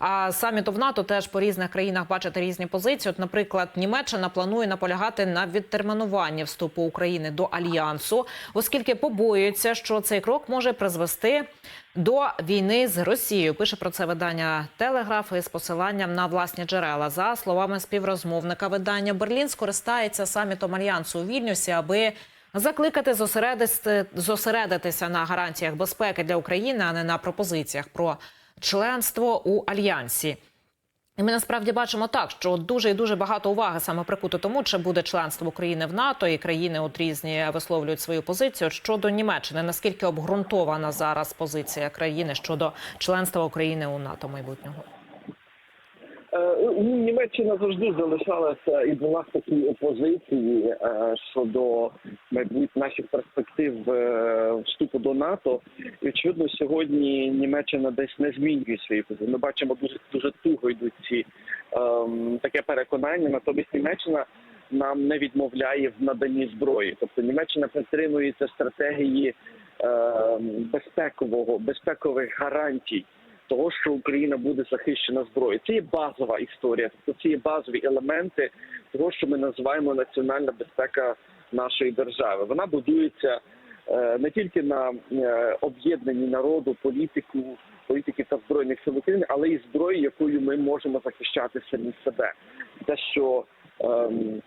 А саміту в НАТО теж по різних країнах бачите різні позиції. От, наприклад, Німеччина планує наполягати на відтермінуванні вступу України до альянсу, оскільки побоюється, що цей крок може призвести до війни з Росією. Пише про це видання Телеграф із посиланням на власні джерела. За словами співрозмовника видання Берлін скористається самітом альянсу у Вільнюсі, аби закликати зосередити, зосередитися на гарантіях безпеки для України, а не на пропозиціях про членство у альянсі. І ми насправді бачимо так, що дуже і дуже багато уваги саме прикуто тому, чи буде членство України в НАТО, і країни от різні висловлюють свою позицію щодо Німеччини. Наскільки обґрунтована зараз позиція країни щодо членства України у НАТО майбутнього? Німеччина завжди залишалася і була в такій опозиції е, щодо майбутніх наших перспектив е, вступу до НАТО. І очевидно, сьогодні Німеччина десь не змінює свої позиції. Ми бачимо дуже дуже туго йдуть ці ем, таке переконання. Натомість Німеччина нам не відмовляє в наданні зброї. Тобто Німеччина підтримується стратегії ем, безпекового безпекових гарантій того, що Україна буде захищена зброєю. Це є базова історія. Тобто це є базові елементи того, що ми називаємо національна безпека нашої держави. Вона будується е, не тільки на е, об'єднанні народу, політику, політики та збройних сил України, але й зброї, якою ми можемо захищати самі себе. Те, що ем,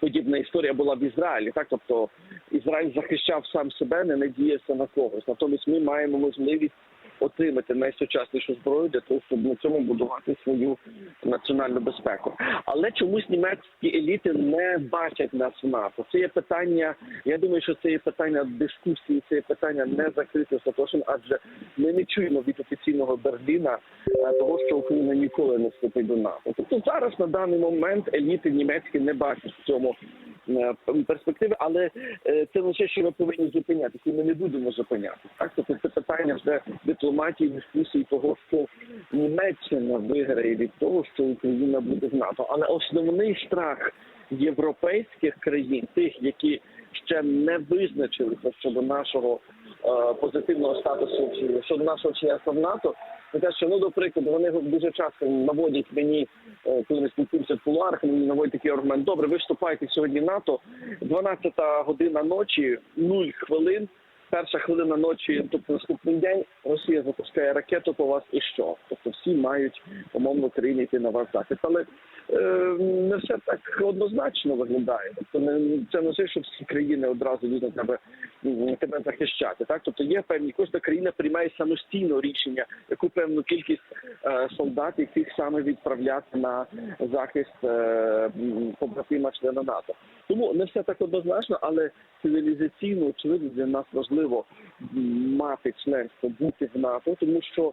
подібна історія була в Ізраїлі. Так, тобто Ізраїль захищав сам себе, не надіявся на когось. Натомість ми маємо можливість отримати найсучаснішу зброю для того, щоб на цьому будувати свою національну безпеку. Але чомусь німецькі еліти не бачать нас в НАТО. Це є питання. Я думаю, що це є питання дискусії, це є питання не закрите остаточно, адже ми не чуємо від офіційного Берліна е, того, що Україна ніколи не вступить до НАТО. Тобто зараз на даний момент еліти німецькі не бачать в цьому перспективи, але е, це лише що ми повинні зупинятися. і Ми не будемо зупинятися. Так, тобто це питання вже дипломатії, дискусії того, що Німеччина виграє від того, що Україна буде в НАТО. Але основний страх європейських країн, тих, які ще не визначилися щодо нашого е, позитивного статусу щодо нашого членства в НАТО. Це те, що ну до прикладу, вони дуже часто наводять мені, е, коли ми спілкуємося в кулуарах, мені наводять такий аргумент. Добре, ви вступаєте сьогодні в НАТО, 12 година ночі, 0 хвилин. Перша хвилина ночі, тобто наступний день, Росія запускає ракету по вас і що? Тобто всі мають умовно країни йти на вас захист. Але е, не все так однозначно виглядає. Тобто не це не те, що всі країни одразу на тебе тебе захищати. Так, тобто є певні кожна країна приймає самостійно рішення, яку певну кількість е, солдат, яких саме відправляти на захист е, побратима члена НАТО. Тому не все так однозначно, але цивілізаційно очевидно для нас важливо м, мати членство, бути в НАТО, тому що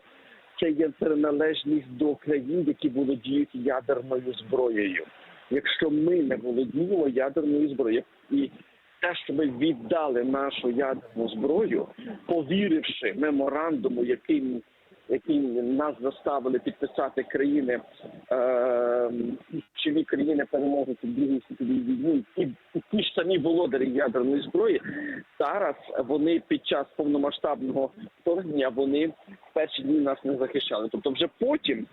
це є приналежність до країн, які володіють ядерною зброєю. Якщо ми не володіємо ядерною зброєю, і те, що ми віддали нашу ядерну зброю, повіривши меморандуму, яким який нас заставили підписати країни, е, чолі країни переможуть у Другій світовій війні, і ті ж самі володарі ядерної зброї, зараз вони під час повномасштабного вторгнення вони перші дні нас не захищали. Тобто, вже потім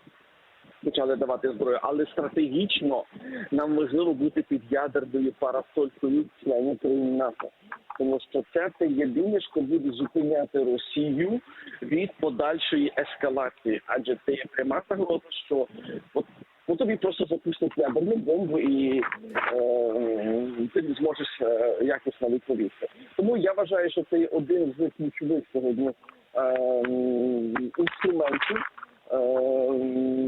почали давати зброю, але стратегічно нам важливо бути під ядерною парасолькою членів країн НАТО. Тому що це те єдине, що буде зупиняти Росію від подальшої ескалації, адже це є пряма загроза, що от ну тобі просто запустять ядерну бомбу і е, ти не зможеш е, якісно відповісти. Тому я вважаю, що це один з ключових сьогодні е, інструментів е,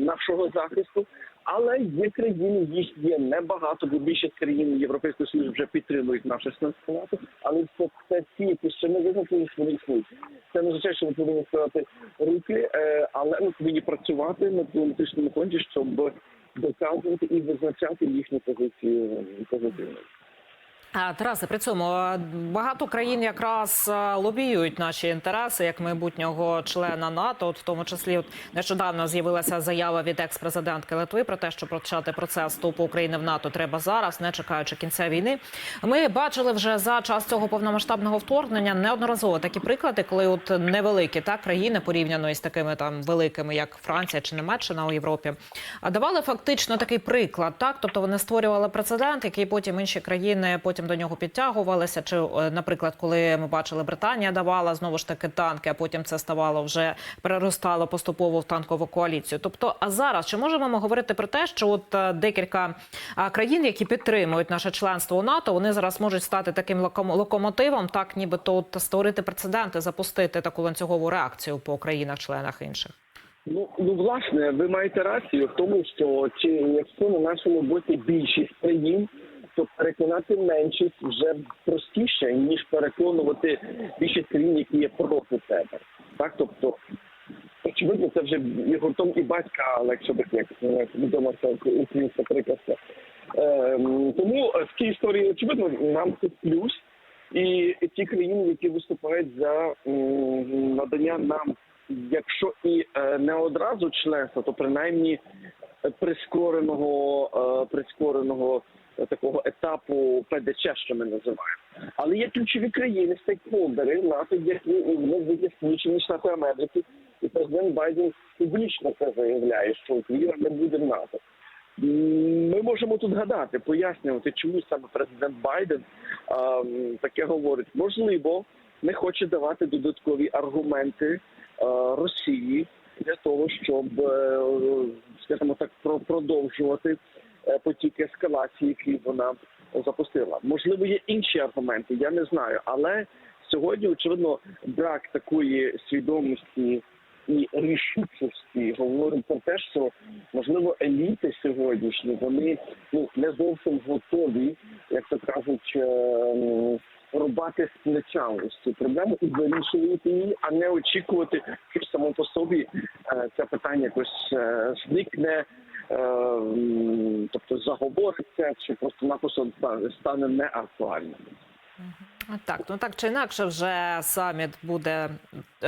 нашого захисту. Але є країни, їх є небагато, бо більшість країн Європейського Союзу вже підтримують наше членство НАТО, але це, це ті, які ще не визначили, вони існують. Це не означає, що ми повинні ставити руки, е, але ми повинні працювати на дипломатичному фронті, щоб доказувати і визначати їхню позицію позитивно. А, Тарасе, при цьому багато країн якраз лобіюють наші інтереси як майбутнього члена НАТО. От в тому числі, от нещодавно з'явилася заява від екс-президентки Литви про те, що почати процес вступу України в НАТО треба зараз, не чекаючи кінця війни. Ми бачили вже за час цього повномасштабного вторгнення неодноразово такі приклади, коли от невеликі так країни порівняно із такими там великими, як Франція чи Німеччина у Європі, давали фактично такий приклад. Так, тобто вони створювали прецедент, який потім інші країни потім до нього підтягувалися. Чи, е, наприклад, коли ми бачили, Британія давала знову ж таки танки, а потім це ставало вже переростало поступово в танкову коаліцію. Тобто, а зараз чи можемо ми говорити про те, що от е, декілька країн, які підтримують наше членство у НАТО, вони зараз можуть стати таким локом- локомотивом, так нібито от створити прецеденти, запустити таку ланцюгову реакцію по країнах-членах інших. Ну, ну власне, ви маєте рацію в тому, що чи якщо на нашому боці більшість країн, то переконати меншість вже простіше ніж переконувати більшість країн, які є проти тебе. Так, тобто. Очевидно, це вже і гуртом і батька, але якщо так як відомо, це українська приказка. Ем, тому в цій історії, очевидно, нам це плюс. І ті країни, які виступають за надання нам, якщо і е, не одразу членства, то принаймні прискореного, е, прискореного такого етапу ПДЧ, що ми називаємо. Але є ключові країни, стейкхолдери НАТО, які вони Сполучені Штати Америки, і президент Байден публічно це заявляє, що Україна не буде в НАТО. Ми можемо тут гадати, пояснювати, чому саме президент Байден ем, таке говорить. Можливо, не хоче давати додаткові аргументи е, Росії для того, щоб, е, скажімо так, про- продовжувати е, потік ескалації, який вона запустила. Можливо, є інші аргументи, я не знаю. Але сьогодні, очевидно, брак такої свідомості і рішучості говорить про те, що можливо еліти сьогоднішні вони ну не зовсім готові, як то кажуть, ем, рубати з плеча ось цю проблему і вирішувати її, а не очікувати, що само по собі е, це питання якось е, зникне. Е, Тобто заговориться чи просто-напросто стане- стане неактуальним. Так, ну так чи інакше, вже саміт буде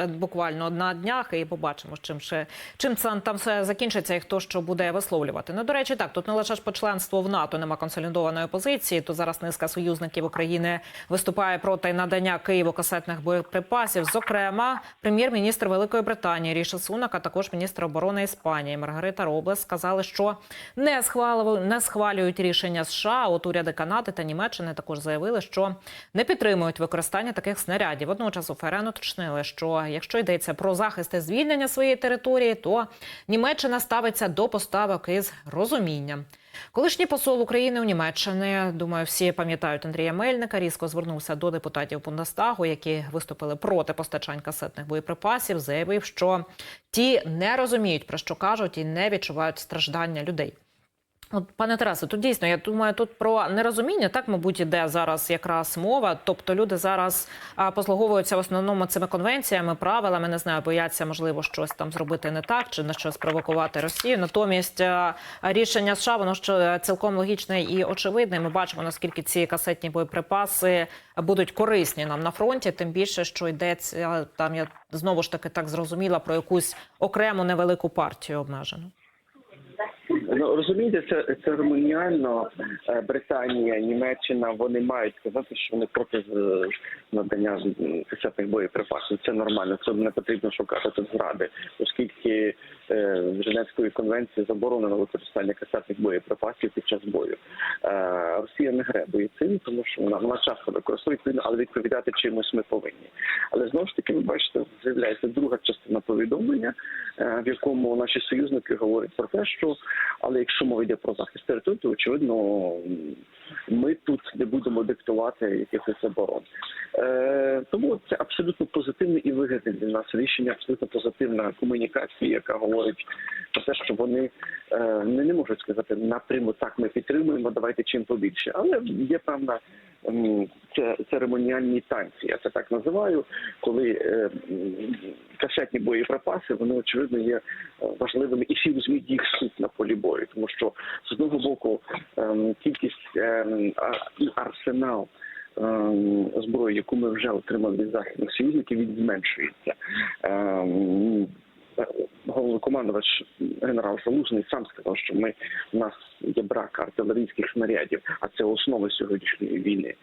буквально на днях, і побачимо, чим ще чим це там все закінчиться, і хто що буде висловлювати. Ну до речі, так тут не лише ж по членству в НАТО нема консолідованої позиції. То зараз низка союзників України виступає проти надання Києву касетних боєприпасів. Зокрема, прем'єр-міністр Великої Британії Ріші Сунак, а також міністр оборони Іспанії Маргарита Роблес сказали, що не схвалюють, не схвалюють рішення США. От уряди Канади та Німеччини також заявили, що не підтримують використання таких снарядів. Водночас у ФРН уточнили, що якщо йдеться про захист і звільнення своєї території, то Німеччина ставиться до поставок із розумінням. Колишній посол України у Німеччині, думаю, всі пам'ятають Андрія Мельника, різко звернувся до депутатів Бундестагу, які виступили проти постачань касетних боєприпасів. Заявив, що ті не розуміють про що кажуть і не відчувають страждання людей. От, пане Тарасе, тут дійсно, я думаю, тут про нерозуміння, так, мабуть, іде зараз якраз мова. Тобто люди зараз а, послуговуються в основному цими конвенціями, правилами, не знаю, бояться, можливо, щось там зробити не так чи на щось провокувати Росію. Натомість а, рішення США, воно що цілком логічне і очевидне. Ми бачимо, наскільки ці касетні боєприпаси будуть корисні нам на фронті, тим більше, що йдеться там, я знову ж таки так зрозуміла про якусь окрему невелику партію обмежену. Ну розумієте, це церемоніально е, Британія, Німеччина вони мають сказати, що вони проти е, надання касетних боєприпасів. Це нормально. Це не потрібно шукати тут зради, оскільки е, в Женевської конвенції заборонено використання касетних боєприпасів під час бою. Росія не гребує цим, тому що вона, вона часто використовує відповідно, але відповідати чимось ми повинні. Але знову ж таки, ви бачите, з'являється друга частина повідомлення, е, в якому наші союзники говорять про те, що але якщо мова йде про захист території, то очевидно ми тут не будемо диктувати якихось заборон. Е, тому це абсолютно позитивне і вигідне для нас рішення, абсолютно позитивна комунікація, яка говорить про те, що вони е, не можуть сказати напряму так, ми підтримуємо, давайте чим побільше. Але є певна це церемоніальні танці, я це так називаю, коли е, касетні боєприпаси вони очевидно є е, важливими, і всі візьмуть їх суть на полі бою, тому що з одного боку ем, кількість ем, а- і арсенал. ем, Зброї, яку ми вже отримали від західних союзників, він зменшується. Ем, е, Головнокомандувач генерал Залужний сам сказав, що ми у нас є брак артилерійських снарядів, а це основа сьогоднішньої війни.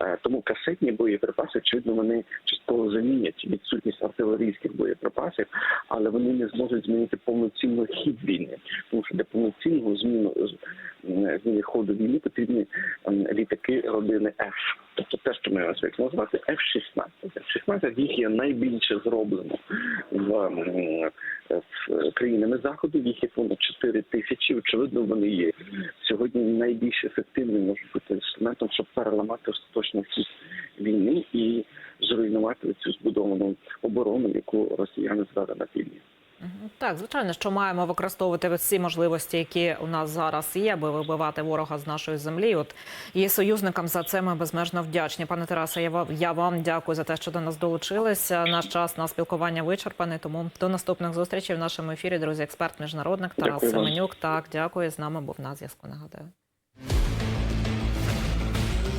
Е, Тому касетні боєприпаси, очевидно, вони частково замінять відсутність артилерійських боєприпасів, але вони не зможуть змінити повноцінно хід війни. Тому що для повноцінного зміну зміни ходу війни потрібні літаки родини F. Тобто те, що ми звикли називати F-16. F-16 їх є найбільше зроблено в, в країнами заходу. Їх є понад 4 тисячі. Очевидно, вони є сьогодні найбільш ефективним можуть бути інструментом, щоб переламати остаточно хід війни і зруйнувати цю збудовану оборону, яку росіяни звели на півдні. Так, звичайно, що маємо використовувати всі можливості, які у нас зараз є, аби вибивати ворога з нашої землі. От і союзникам за це ми безмежно вдячні. Пане Тарасе, я вам я вам дякую за те, що до нас долучилися. Наш час на спілкування вичерпаний. Тому до наступних зустрічей в нашому ефірі. Друзі, експерт міжнародник Тарас Дякую. Семенюк. Так, дякую. З нами був на зв'язку. Нагадаю.